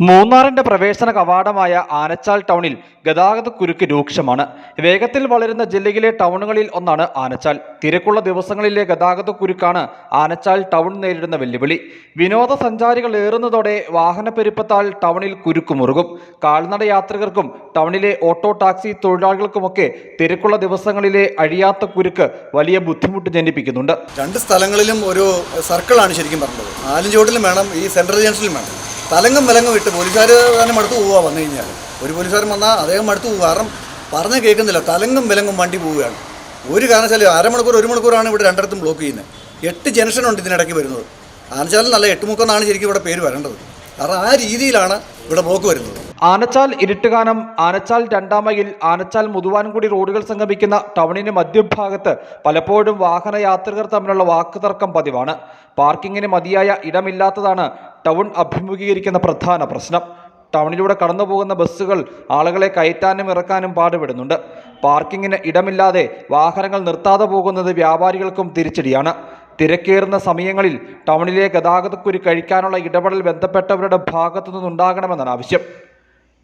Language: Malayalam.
മൂന്നാറിന്റെ പ്രവേശന കവാടമായ ആനച്ചാൽ ടൗണിൽ ഗതാഗത കുരുക്ക് രൂക്ഷമാണ്. വേഗത്തിൽ വളരുന്ന ജില്ലയിലെ ടൗണുകളിൽ ഒന്നാണ് ആനച്ചാൽ. തിരക്കുള്ള ദിവസങ്ങളിലെ ഗതാഗത കുരുക്കാണ് ആനച്ചാൽ ടൗൺ നേരിടുന്ന വെല്ലുവിളി. വിനോദസഞ്ചാരികൾ ഏറുന്നതോടെ വാഹനപ്പെരുപ്പത്താൽ ടൗണിൽ കുരുക്കുമുറുകും കാൽനട യാത്രികർക്കും ടൗണിലെ ഓട്ടോ ടാക്സി തൊഴിലാളികൾക്കുമൊക്കെ തിരക്കുള്ള ദിവസങ്ങളിലെ അഴിയാത്ത കുരുക്ക് വലിയ ബുദ്ധിമുട്ട് ജനിപ്പിക്കുന്നുണ്ട്. രണ്ട് സ്ഥലങ്ങളിലും ഒരു സർക്കിളാണ് ശരിക്കും പറഞ്ഞത്. ആലിഞ്ചോട്ടിലും വേണം ഈ സെൻട്രൽ ജംഗ്ഷനിലും വേണം. തലങ്ങും വിലങ്ങും ഇട്ട് പോലീസുകാർ തന്നെ മടുത്ത് പോവുക വന്നു കഴിഞ്ഞാൽ ഒരു പോലീസുകാരൻ വന്നാൽ അദ്ദേഹം മടുത്ത് പോകും കാരണം പറഞ്ഞ് കേൾക്കുന്നില്ല. തലങ്ങും വിലങ്ങും വണ്ടി പോവുകയാണ്. ഒരു കാരണവശാലും അരമണിക്കൂർ ഒരു മണിക്കൂറാണ് ഇവിടെ രണ്ടിടത്തും ബ്ലോക്ക് ചെയ്യുന്നത്. എട്ട് ജംഗ്ഷനുണ്ട് ഇതിനിടയ്ക്ക് വരുന്നത്. കാരണവശാലും നല്ല എട്ടുമുക്കെന്നാണ് ശരിക്കും ഇവിടെ പേര് വരേണ്ടത്. കാരണം ആ രീതിയിലാണ് ഇവിടെ ബ്ലോക്ക് വരുന്നത്. ആനച്ചാൽ ഇരുട്ടുകാനം ആനച്ചാൽ രണ്ടാം മൈൽ ആനച്ചാൽ മുതുവാൻകുടി റോഡുകൾ സംഗമിക്കുന്ന ടൗണിന് മധ്യഭാഗത്ത് പലപ്പോഴും വാഹന യാത്രികർ തമ്മിലുള്ള വാക്കുതർക്കം പതിവാണ്. പാർക്കിങ്ങിന് മതിയായ ഇടമില്ലാത്തതാണ് ടൗൺ അഭിമുഖീകരിക്കുന്ന പ്രധാന പ്രശ്നം. ടൗണിലൂടെ കടന്നുപോകുന്ന ബസ്സുകൾ ആളുകളെ കയറ്റാനും ഇറക്കാനും പാടുപെടുന്നുണ്ട്. പാർക്കിങ്ങിന് ഇടമില്ലാതെ വാഹനങ്ങൾ നിർത്താതെ പോകുന്നത് വ്യാപാരികൾക്കും തിരിച്ചടിയാണ്. തിരക്കേറുന്ന സമയങ്ങളിൽ ടൗണിലെ ഗതാഗതക്കുരു കഴിക്കാനുള്ള ഇടപെടൽ ബന്ധപ്പെട്ടവരുടെ ഭാഗത്തു നിന്നുണ്ടാകണമെന്നാണ് ആവശ്യം.